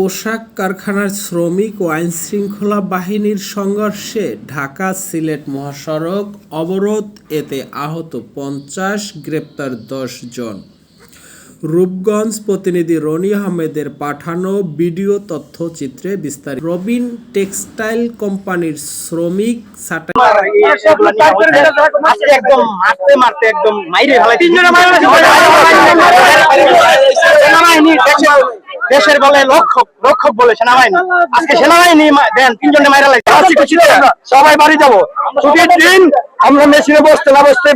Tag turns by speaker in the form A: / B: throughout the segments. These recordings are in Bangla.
A: পোশাক কারখানার শ্রমিক ও আইনশৃঙ্খলা বাহিনীর সংঘর্ষে ঢাকা সিলেট মহাসড়ক অবরোধ এতে আহত পঞ্চাশ গ্রেপ্তার দশ জন। রূপগঞ্জ প্রতিনিধি রনি আহমেদের পাঠানো ভিডিও তথ্যচিত্রে বিস্তারিত। রবিন টেক্সটাইল কোম্পানির শ্রমিক
B: একদম দেশের বলে রক্ষক রক্ষক বলে সেনাবাহিনী। আজকে সেনাবাহিনী দেন তিনজনে মাইরা লাগছে আজকে কিছু না, সবাই বাড়ি যাব। ছুটির দিন আমরা মেশিনে বসতে না বসতে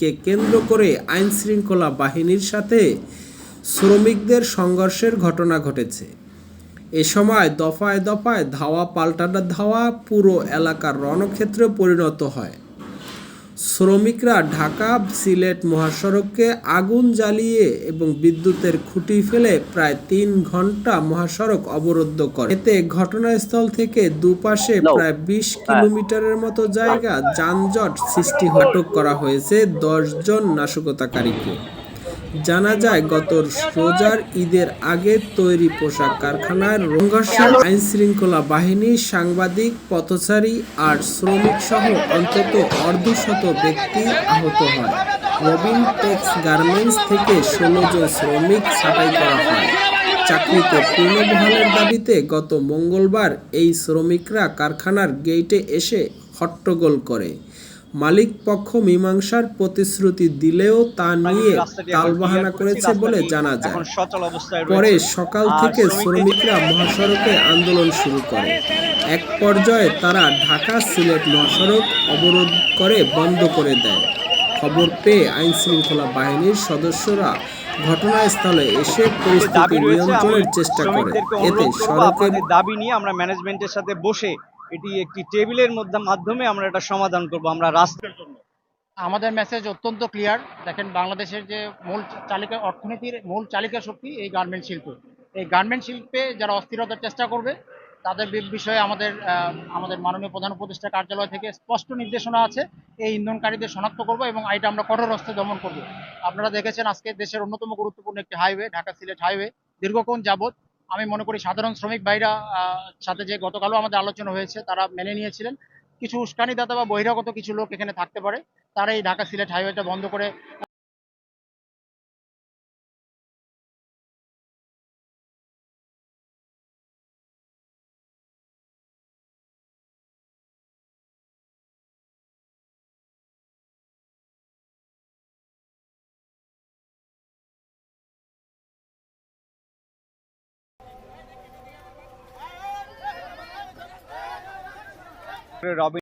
A: কে কেন্দ্র করে আইন শৃঙ্খলা বাহিনীর সাথে শ্রমিকদের সংঘর্ষের ঘটনা ঘটেছে। এ সময় দফায় দফায় ধাওয়া পাল্টানো ধাওয়া পুরো এলাকার রণক্ষেত্রে পরিণত হয়। শ্রমিকরা ঢাকা সিলেট মহাসড়ককে আগুন জ্বালিয়ে এবং বিদ্যুতের খুঁটি ফেলে প্রায় তিন ঘণ্টা মহাসড়ক অবরুদ্ধ করে। এতে ঘটনাস্থল থেকে দুপাশে প্রায় বিশ কিলোমিটারের মতো জায়গা যানজট সৃষ্টি হটক করা হয়েছে। দশজন নাশকতাকারীকে। জানা যায়, গত রোজার ঈদের আগে তৈরি পোশাক কারখানার সংঘর্ষে আইন শৃঙ্খলা বাহিনী, সাংবাদিক, পথচারী আর শ্রমিক সহ অন্তত অর্ধশত ব্যক্তি আহত হয়। রবিন টেক্স গার্মেন্টস থেকে ষোলো জন শ্রমিক ছাঁটাই করা হয়। চাকরিতে পুনর্বহালের দাবিতে গত মঙ্গলবার এই শ্রমিকরা কারখানার গেইটে এসে হট্টগোল করে। মালিক পক্ষ মীমাংসার প্রতিশ্রুতি দিলেও তা নিয়ে তালবাহানা করেছে বলে জানা যায়। পরে সকাল থেকে শ্রমিকরা মহাসড়কে আন্দোলন শুরু করে। এক পর্যায়ে তারা ঢাকা সিলেট মহাসড়ক অবরোধ করে বন্ধ করে দেয়। খবর পেয়ে আইন শৃঙ্খলা বাহিনীর সদস্যরা ঘটনাস্থলে এসে পরিস্থিতি নিয়ন্ত্রণের চেষ্টা করে। এতে সড়কের
B: দাবি নিয়ে আমরা ম্যানেজমেন্টের সাথে বসে এটি একটি টেবিলের মধ্যে মাধ্যমে আমরা এটা সমাধান করব, আমরা রাস্তার জন্য
C: আমাদের মেসেজ অত্যন্ত ক্লিয়ার দেখেন, বাংলাদেশের যে মূল চালিকা অর্থনীতির মূল চালিকা শক্তি এই গার্মেন্ট শিল্প। এই গার্মেন্ট শিল্পে যারা অস্থিরতার চেষ্টা করবে, তাদের বিষয়ে আমাদের আমাদের মাননীয় প্রধান উপদেষ্টা কার্যালয় থেকে স্পষ্ট নির্দেশনা আছে। এই ইন্ধনকারীদের শনাক্ত করব এবং এটা আমরা কঠোর হস্তে দমন করব। আপনারা দেখেছেন আজকে দেশের অন্যতম গুরুত্বপূর্ণ একটি হাইওয়ে ঢাকা সিলেট হাইওয়ে দীর্ঘক্ষণ যাবৎ আমি মনে করি সাধারণ শ্রমিক ভাইরা সাথে যে গতকালও আমাদের আলোচনা হয়েছে, তারা মেনে নিয়েছিলেন। কিছু উস্কানিদাতা বা বহিরাগত কিছু লোক এখানে থাকতে পারে। তারা এই ঢাকা সিলেট হাইওয়েটা বন্ধ করে
B: রবিন